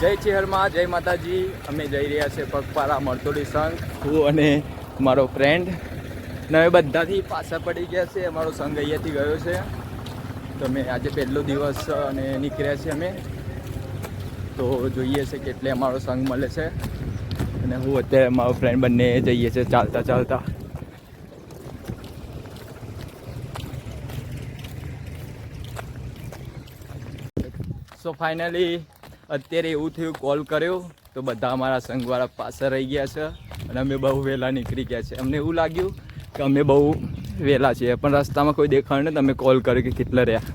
જય ચેહરમાં, જય માતાજી. અમે જઈ રહ્યા છે પગપારા મરતોડી સંઘ. હું અને મારો ફ્રેન્ડ ને હવે બધાથી પાછા પડી ગયા છે અમારો સંઘ અહીંયાથી ગયો છે. તો અમે આજે પહેલો દિવસ અને નીકળ્યા છે અમે. તો જોઈએ છે કેટલે અમારો સંઘ મળે છે. અને હું અત્યારે મારો ફ્રેન્ડ બંને જઈએ છીએ ચાલતા ચાલતા. સો ફાઇનલી અત્યારે એવું થયું, કોલ કર્યો તો બધા અમારા સંઘવાળા પાસે રહી ગયા છે અને અમે બહુ વહેલા નીકળી ગયા છે. અમને એવું લાગ્યું કે અમે બહુ વહેલા છીએ, પણ રસ્તામાં કોઈ દેખાણ નહીં તમે કોલ કર્યો કે કેટલા રહ્યા.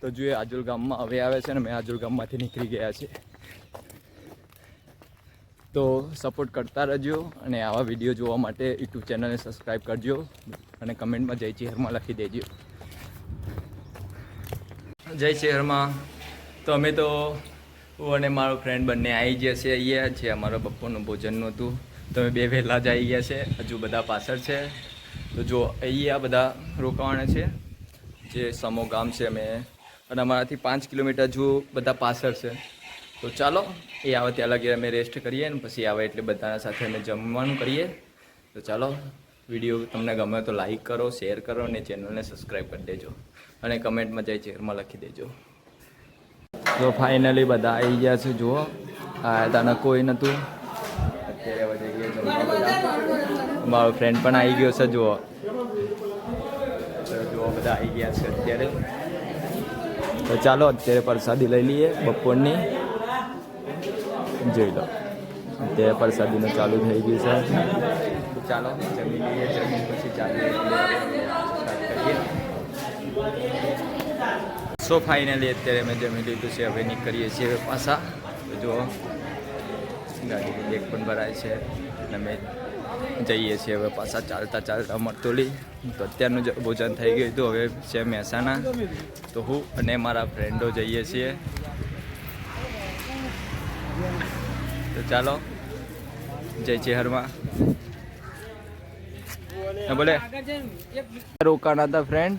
તો જોઈએ આજુલ ગામમાં હવે આવે છે ને અમે આજુલ ગામમાંથી નીકળી ગયા છે તો સપોર્ટ કરતા રહેજો અને આવા વીડિયો જોવા માટે યુટ્યુબ ચેનલને સબસ્ક્રાઈબ કરજો અને કમેન્ટમાં જય ચેહરમાં લખી દેજો. જય ચેહરમાં. તો અમે તો હું અને મારો ફ્રેન્ડ બંને આવી ગયા છે અહીંયા છે અમારો બપોરનું ભોજનનું હતું. તમે બે વહેલા જ આવી ગયા છે, હજુ બધા પાછળ છે. તો જો, અહીંયા બધા રોકાવાના છે. જે સમો ગામ છે અમે. અને અમારાથી પાંચ કિલોમીટર જો બધા પાછળ છે. તો ચાલો, એ આવે ત્યાં લગી અમે રેસ્ટ કરીએ ને પછી આવે એટલે બધાના સાથે અમે જમવાનું કરીએ. તો ચાલો, વીડિયો તમને ગમે તો લાઈક કરો શેર કરો અને ચેનલને સબસ્ક્રાઈબ કરી દેજો. અને કમેન્ટમાં જય ચેરમાં લખી દેજો. તો ફાઇનલી બધા આવી ગયા છે, જુઓ. આ તને કોઈ નહોતું અત્યારે જમવા બધા. મારો ફ્રેન્ડ પણ આવી ગયો છે, જુઓ. જુઓ, બધા આવી ગયા છે અત્યારે. તો ચાલો, અત્યારે પ્રસાદી લઈ લઈએ બપોરની. જોઈ લો. અત્યારે પ્રસાદીનું ચાલુ થઈ ગયું છે. ચાલો, જમી લઈએ, જમી પછી ચાલીએ સ્ટાર્ટ કરીએ સો ફાઇનલી અત્યારે અમે જમી લીધું છે. હવે નીકળીએ છીએ હવે પાછા. જો ગાડીની બેગ પણ ભરાય છે. અમે જઈએ છીએ હવે પાછા ચાલતા ચાલતા મરતોલી તો અત્યારનું જ ભોજન થઈ ગયું હતું. હવે છે મહેસાણા. તો હું અને મારા ફ્રેન્ડો જઈએ છીએ. તો ચાલો. જય ચેહરમાં બોલે. રોકાણા હતા ફ્રેન્ડ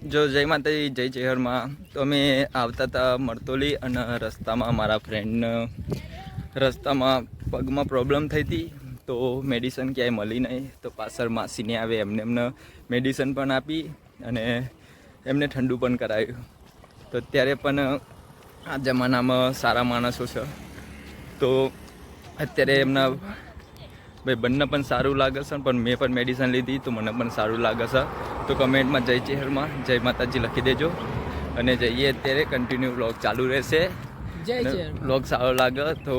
જો જય માતાજી, જય ચેહરમાં તો અમે આવતા હતા મરતોલી અને રસ્તામાં મારા ફ્રેન્ડને રસ્તામાં પગમાં પ્રોબ્લેમ થઈ હતી. તો મેડિસિન ક્યાંય મળી નહીં. તો પાછળ માસીને આવે, એમને એમને મેડિસિન પણ આપી અને એમને ઠંડુ પણ કરાવ્યું તો અત્યારે પણ આ જમાનામાં સારા માણસો છે. તો અત્યારે એમના ભાઈ, બંને પણ સારું લાગે છે, પણ મેં પણ મેડિસિન લીધી, તો મને પણ સારું લાગે છે. તો કમેન્ટમાં જય ચેહરમાં જય માતાજી લખી દેજો. અને જઈએ અત્યારે કન્ટિન્યુ વ્લોગ ચાલુ રહેશે. જય વ્લોગ સારો લાગે તો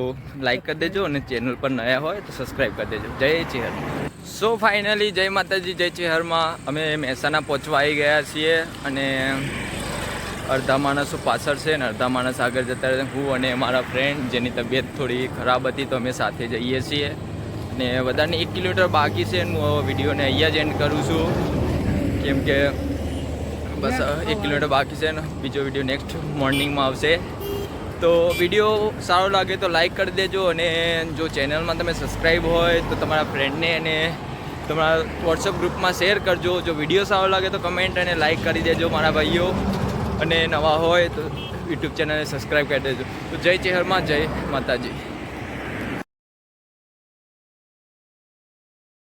લાઈક કરી દેજો અને ચેનલ પર નયા હોય તો સબસ્ક્રાઈબ કરી દેજો. જય ચેહર સો ફાઇનલી જય માતાજી જય ચેહરમાં અમે મહેસાણા પહોંચવા આવી ગયા છીએ અને અડધા માણસો પાછળ છે અને અડધા માણસ આગળ જતા હું અને મારા ફ્રેન્ડ જેની તબિયત થોડી ખરાબ હતી તો અમે સાથે જઈએ છીએ. અને બધાને એક કિલોમીટર બાકી છે હું વિડીયોને અહીંયા જ એન્ડ કરું છું. કેમ કે બસ એક કિલોમીટર બાકી છે ને બીજો વીડિયો નેક્સ્ટ મોર્નિંગમાં આવશે. તો વીડિયો સારો લાગે તો લાઈક કરી દેજો અને જો ચેનલમાં તમે સબસ્ક્રાઈબ હોય તો તમારા ફ્રેન્ડને અને તમારા વોટ્સઅપ ગ્રુપમાં શેર કરજો. જો વીડિયો સારો લાગે તો કમેન્ટ અને લાઈક કરી દેજો મારા ભાઈઓ. અને નવા હોય તો યુટ્યુબ ચેનલને સબસ્ક્રાઈબ કરી દેજો. તો જય ચેહરમાં જય માતાજી.